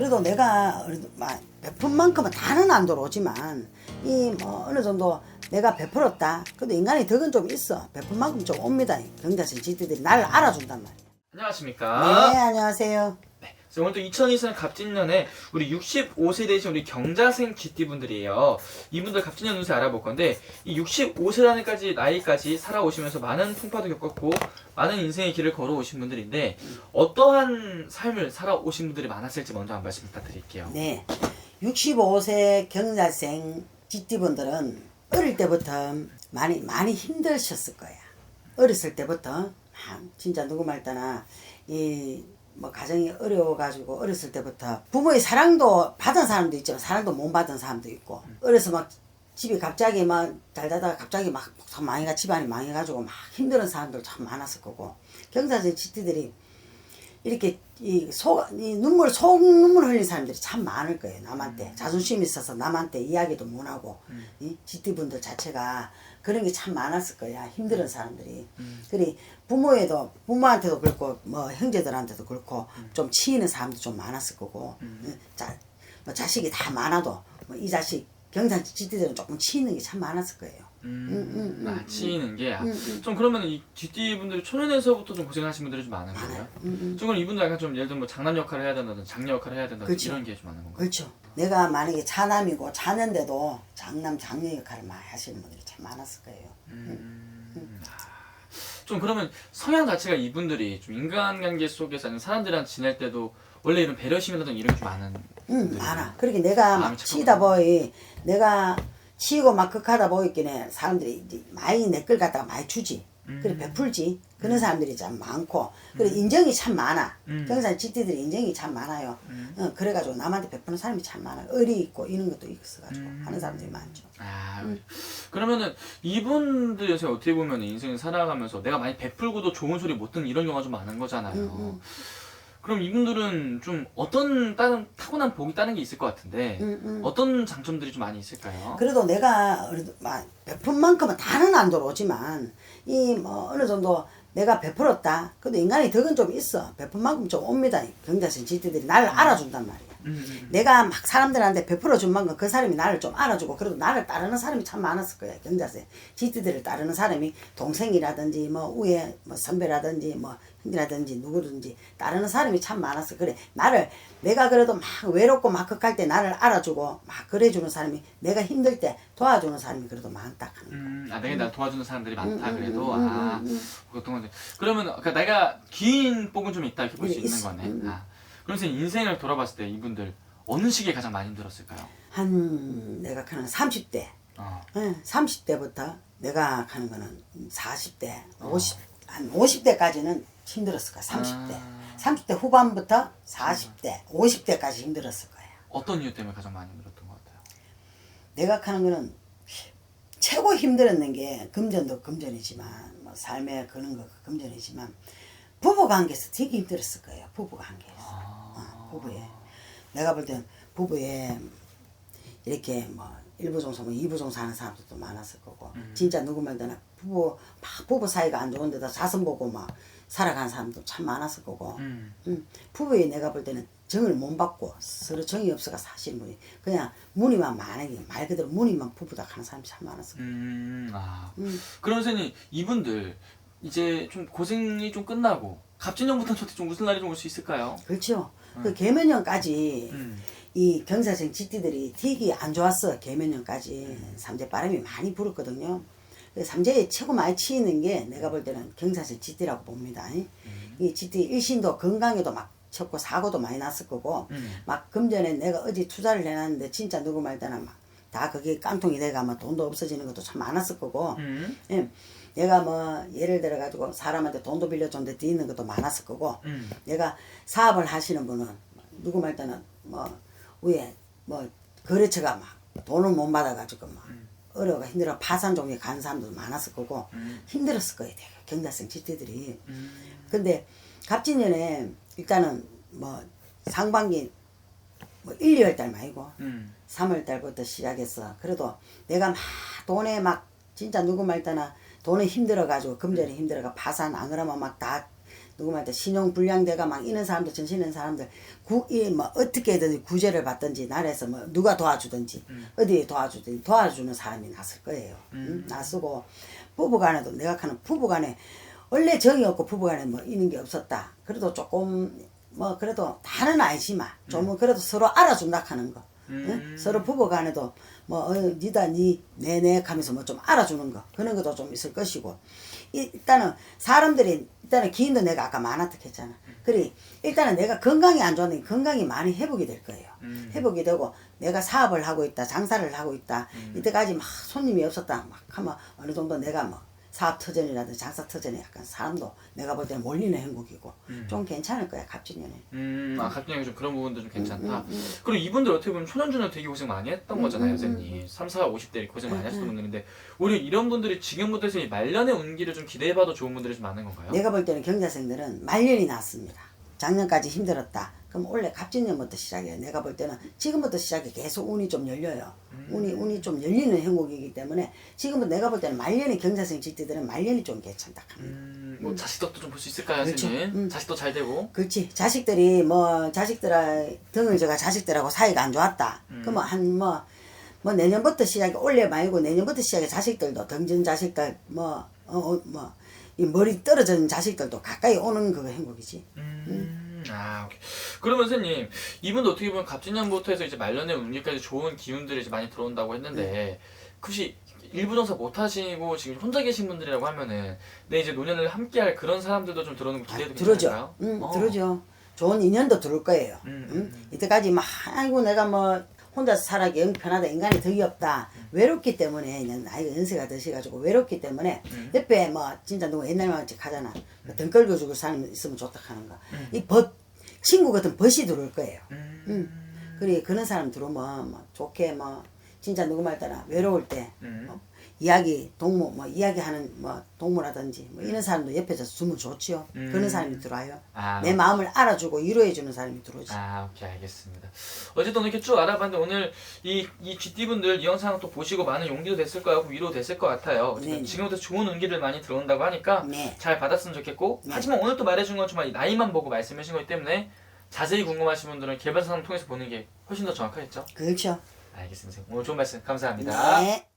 그래도 내가 베푼 만큼은 다는 안 들어오지만 이 뭐 어느 정도 내가 베풀었다. 그래도 인간의 덕은 좀 있어. 베푼 만큼 좀 옵니다. 경자생 지들이 나를 알아준단 말이야. 안녕하십니까. 네, 안녕하세요. 그래서 오늘 또 2024년 갑진년에 우리 65세 되신 우리 경자생 GT분들이에요. 이분들 갑진년 운세 알아볼 건데 이 65세라는까지 나이까지 살아오시면서 많은 풍파도 겪었고 많은 인생의 길을 걸어오신 분들인데 어떠한 삶을 살아오신 분들이 많았을지 먼저 한 말씀 부탁드릴게요. 네. 65세 경자생 지띠분들은 어릴 때부터 많이 많이 힘드셨을 거야. 어렸을 때부터 막 진짜 누구 말따나 이 뭐 가정이 어려워가지고 어렸을 때부터 부모의 사랑도 받은 사람도 있지만 사랑도 못 받은 사람도 있고 어려서 막 집이 갑자기 막 잘자다가 갑자기 막 망해가 집안이 망해가지고 막 힘든 사람들 참 많았을 거고 경사생 지띠들이 이렇게 이 속, 이 눈물, 속 눈물 흘린 사람들이 참 많을 거예요, 남한테. 자존심 있어서 남한테 이야기도 못하고, 이 지띠분들 자체가 그런 게 참 많았을 거야, 힘든 사람들이. 그리 부모에도, 부모한테도 그렇고, 뭐 형제들한테도 그렇고, 좀 치이는 사람도 좀 많았을 거고, 자, 뭐 자식이 다 많아도, 뭐 이 자식, 경상 지띠들은 조금 치이는 게 참 많았을 거예요. 음, 아, 치이는 게. 아, 음, 음. 좀 그러면 이 GT분들이 초년에서부터 좀 고생하신 분들이 좀 많은 거예요? 음, 음. 좀 그럼 이분들 약간 좀 예를 들면 뭐 장남 역할을 해야 된다든지 장녀 역할을 해야 된다든지 그렇죠. 이런 게 좀 많은 건가요? 그렇죠. 내가 만약에 차남이고 차는데도 장남 장녀 역할을 많이 하시는 분들이 참 많았을 거예요. 음. 좀 그러면 성향 자체가 이분들이 좀 인간관계 속에서 아니면 사람들이랑 지낼 때도 원래 이런 배려심이라든지 이런 게 좀 많은 응, 많아. 그렇게 내가 막. 치다 보이 내가 치고 막 극하다 보이기에 사람들이 이제 많이 내 걸 갖다가 많이 주지. 그래 베풀지. 그런 사람들이 참 많고 그래 인정이 참 많아. 음. 경산 지띠들이 인정이 참 많아요. 음. 어, 그래가지고 남한테 베푸는 사람이 참 많아요. 의리 있고 이런 것도 있어가지고 음. 하는 사람들이 많죠. 아, 음. 그러면은 이분들 요새 어떻게 보면 인생을 살아가면서 내가 많이 베풀고도 좋은 소리 못 듣는 이런 경우가 좀 많은 거잖아요. 그럼 이분들은 좀 어떤 다른 타고난 복이 다른 게 있을 것 같은데 음, 음. 어떤 장점들이 좀 많이 있을까요? 그래도 내가 그래도 막 베푼 만큼은 다는 안 들어오지만 이 뭐 어느 정도 내가 베풀었다. 그래도 인간의 덕은 좀 있어. 베푼 만큼 좀 옵니다. 경자신 지띠들이 나를 알아준단 말이야. 음, 음. 내가 막 사람들한테 베풀어 준 만큼 그 사람이 나를 좀 알아주고 그래도 나를 따르는 사람이 참 많았을 거야 경자세 지띠들을 따르는 사람이 동생이라든지 뭐 위에 뭐 선배라든지 뭐 형이라든지 누구든지 따르는 사람이 참 많았어 그래 나를 내가 그래도 막 외롭고 막 극할 때 나를 알아주고 막 그래주는 사람이 내가 힘들 때 도와주는 사람이 그래도 많다 하는 거야. 음, 아, 내가 나 도와주는 사람들이 많다 음, 음, 그래도 음, 음, 아. 보통 그러면 그러니까 내가 긴 복은 좀 있다 이렇게 볼수 네, 있는. 거네. 아, 그러면서 인생을 돌아봤을 때 이분들 어느 시기에 가장 많이 힘들었을까요? 한 내가 가는 30대 어. 예, 30대부터 내가 가는 거는 40대, 50, 한 50대까지는 힘들었을 거야, 30대. 아. 30대 후반부터 40대, 50대까지 힘들었을 거야. 어떤 이유 때문에 가장 많이 힘들었던 것 같아요? 내가 가는 거는 최고 힘들었는 게 금전도 금전이지만, 뭐 삶에 거는 거 금전이지만, 부부 관계에서 되게 힘들었을 거예요, 부부 관계에서. 어, 부부에. 내가 볼 땐 부부에 이렇게 뭐 일부 종사, 뭐 이부 종사 하는 사람들도 많았을 거고, 진짜 누구 말대나 부부, 막 부부 사이가 안 좋은데다 자손 보고 막 살아가는 사람도 참 많았을 거고, 음. 음, 부부에 내가 볼 때는 정을 못 받고 서로 정이 없어가 사실 분이 그냥 무늬만 많이 말 그대로 무늬만 부부다 하는 사람이 참 많았을 거예요. 음, 아. 음. 그럼 선생님 이분들 이제 좀 고생이 좀 끝나고 갑진년부터 저한테 좀 무슨 날이 좀 올 수 있을까요? 그렇죠. 그 개면년까지 음. 이 경사생 지띠들이 되게 안 좋았어. 개면년까지 삼재 바람이 많이 불었거든요. 그 삼재에 최고 많이 치이는 게 내가 볼 때는 경사생 지띠라고 봅니다. 이 지띠 일신도 건강에도 막 쳤고 사고도 많이 났을 거고 음. 막 금전에 내가 어디 투자를 해놨는데 진짜 누구 말대나 막 다 그게 깡통이 돼가 면 돈도 없어지는 것도 참 많았을 거고 음. 예. 내가 뭐 예를 들어 가지고 사람한테 돈도 빌려줬는데 뒤있는 것도 많았을 거고 음. 내가 사업을 하시는 분은 누구 말 때는 뭐 위에 뭐 거래처가 막 돈을 못 받아가지고 막 어려워 힘들어 파산 종에 간 사람도 많았을 거고 음. 힘들었을 거예요 되게 경자성 지띠들이 음. 근데 갑진년에 일단은 뭐 상반기 뭐 1, 2월 달 말고 음. 3월 달부터 시작했어. 그래도 내가 막 돈에 막 진짜 누구 말따나 돈에 힘들어가지고 금전에 힘들어가 파산 안 그러면 막 다 누구 말때 신용 불량대가 막 이런 사람들 전신 있는 사람들 구이뭐 어떻게든 구제를 받든지 나라에서 뭐 누가 도와주든지 어디에 도와주든지 도와주는 사람이 났을 거예요. 음. 나서고 부부간에도 내가 하는 부부간에 원래 정이 없고 부부간에 뭐 이런 게 없었다. 그래도 조금 뭐 그래도 다는 아니지만 좀 그래도 서로 알아준다 하는 거. 음. 응? 서로 부부간에도 뭐 어, 니다 니 내내 하면서 뭐 좀 알아주는 거 그런 것도 좀 있을 것이고 이- 일단은 사람들이 일단은 기인도 내가 아까 많았다 했잖아. 그래 일단은 내가 건강이 안 좋았는데 건강이 많이 회복이 될 거예요. 음. 회복이 되고 내가 사업을 하고 있다 장사를 하고 있다 음. 이때까지 막 손님이 없었다 막 하면 어느 정도 내가 뭐 사업 터전이라든지 장사 터전에 약간 사람도 내가 볼 때는 몰리는 행복이고 좀 괜찮을 거야 갑진년에. 음, 아, 갑진형이 좀 그런 부분도 좀 괜찮다. 음, 음. 그리고 이분들 어떻게 보면 초년주는 되게 고생 많이 했던 거잖아요, 음, 선생님. 3, 4, 50대 고생 많이 음, 하셨던 음. 분들인데, 오히려 이런 분들이 지금부터 이 말년의 운기를 좀 기대해봐도 좋은 분들이 좀 많은 건가요? 내가 볼 때는 경자생들은 말년이 났습니다. 작년까지 힘들었다. 그럼 원래 갑진년부터 시작해요. 내가 볼 때는 지금부터 시작해 계속 운이 좀 열려요. 음. 운이 운이 좀 열리는 행복이기 때문에 지금부터 내가 볼 때는 말년이 경자생 지띠들은 말년이 좀 괜찮다 합니다. 음, 뭐 자식덕도 좀 볼 수 있을까요, 그렇죠. 선생님? 음. 자식도 잘 되고. 그렇지. 자식들이 뭐 자식들아 등을 저가 자식들하고 사이가 안 좋았다. 음. 그러면 한뭐 뭐 내년부터 시작해 올해 말고 내년부터 시작해 자식들도 등진 자식들 뭐어뭐 이 머리 떨어진 자식들도 가까이 오는 그거 행복이지. 음, 아, 오케이. 그러면 선생님, 이분도 어떻게 보면 갑진년부터 해서 이제 말년의 운기까지 좋은 기운들이 이제 많이 들어온다고 했는데, 네. 혹시 일부 정사 못 하시고 지금 혼자 계신 분들이라고 하면은, 내 이제 노년을 함께할 그런 사람들도 좀 들어오는 거 아, 기대도 들어죠. 괜찮을까요? 응, 어. 들어죠. 좋은 인연도 들어올 거예요. 음, 응? 음. 이때까지 막 아이고 내가 뭐 혼자 살아기 영 편하다 인간이 덕이 없다 외롭기 때문에 그냥 나이가 연세가 드셔가지고 외롭기 때문에 음. 옆에 뭐 진짜 누구 옛날만 하잖아 등 끌고 죽을 사람 있으면 좋다 하는 거 음. 이벗 친구 같은 벗이 들어올 거예요 음. 응. 그래 그런 사람 들어오면 뭐 좋게 뭐 진짜 누구 말 따라 외로울 때 음. 뭐 이야기 동무 뭐 이야기하는 뭐 동무라든지 뭐 이런 사람도 옆에서 주면 좋지요 음. 그런 사람이 들어와요 아, 내 마음을 알아주고 위로해 주는 사람이 들어오지 아, 오케이, 알겠습니다. 어쨌든 이렇게 쭉 알아봤는데 오늘 이, 이 GT분들 이 영상 또 보시고 많은 용기도 됐을 거고 위로 됐을 것 같아요. 네. 지금부터 좋은 운기들 많이 들어온다고 하니까 네. 잘 받았으면 좋겠고 네. 하지만 오늘 또 말해준 건 정말 이 나이만 보고 말씀해 주신 거기 때문에 자세히 궁금하신 분들은 상담 통해서 보는 게 훨씬 더 정확하겠죠? 그렇죠 알겠습니다. 오늘 좋은 말씀 감사합니다. 네.